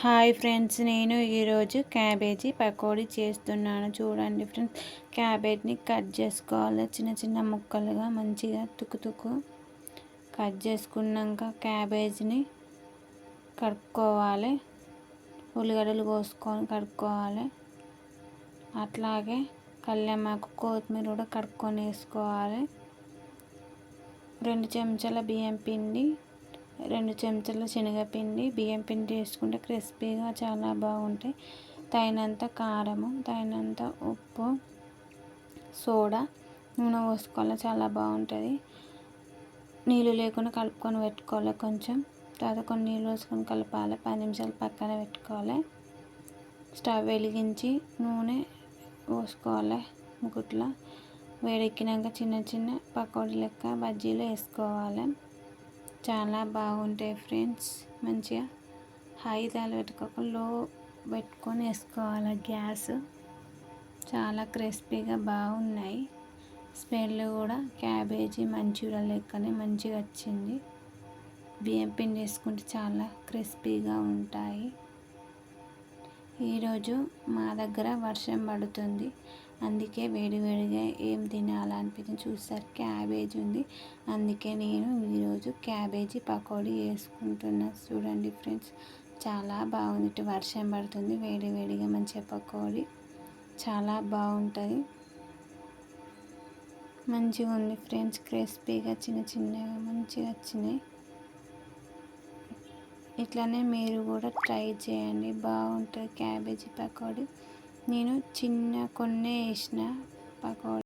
Hi friends నేను ఈరోజు cabbage pakodi చేస్తున్నాను. చూడండి ఫ్రెండ్స్ క్యాబేజ్ని కట్ చేసుకోవాలి. చిన్న చిన్న ముక్కలుగా మంచిగా తుకుతుకు కట్ చేసుకున్నాక క్యాబేజ్ని కడుక్కోవాలి. ఉల్లిగడ్డలు కోసుకొని కడుక్కోవాలి. అట్లాగే కళ్యామాకు కొత్తిమీర కూడా కడుక్కొని వేసుకోవాలి. రెండు చెంచాల బియ్యం పిండి రెండు చెంచాల శనగపిండి బియ్యం పిండి వేసుకుంటే క్రిస్పీగా చాలా బాగుంటాయి. తగినంత కారము తగినంత ఉప్పు సోడా నూనె పోసుకోవాలి చాలా బాగుంటుంది. నీళ్ళు లేకుండా కలుపుకొని పెట్టుకోవాలి కొంచెం. తర్వాత కొన్ని నీళ్ళు పోసుకొని కలపాలి పది నిమిషాలు పక్కన పెట్టుకోవాలి. స్టవ్ వెలిగించి నూనె పోసుకోవాలి ముకుట్లో వేడెక్కినాక చిన్న చిన్న పకోడీ లెక్క బజ్జీలు వేసుకోవాలి. చాలా బాగుంటాయి ఫ్రెండ్స్. మంచిగా హై పెట్టుకోకుండా లో పెట్టుకొని వేసుకోవాలి. గ్యాస్ చాలా క్రిస్పీగా బాగున్నాయి. స్మెల్ కూడా క్యాబేజీ మంచూరియా లెక్కనే మంచిగా వచ్చింది. బియ్యం పిండి వేసుకుంటే చాలా క్రిస్పీగా ఉంటాయి. ఈరోజు మా దగ్గర వర్షం పడుతుంది. అందుకే వేడివేడిగా ఏం తినాలనిపించింది. చూసేసరికి క్యాబేజ్ ఉంది. అందుకే నేను ఈరోజు క్యాబేజీ పకోడీ వేసుకుంటున్నా చూడండి ఫ్రెండ్స్ చాలా బాగుంది. వర్షం పడుతుంది. వేడివేడిగా మంచిగా పకోడీ. చాలా బాగుంటుంది. మంచిగా ఉంది ఫ్రెండ్స్ క్రిస్పీగా చిన్న చిన్నగా మంచిగా వచ్చినాయి. ఇట్లానే మీరు కూడా ట్రై చేయండి. బాగుంటుంది క్యాబేజీ పకోడీ. నేను చిన్న కొన్ని వేసిన పకోడీ.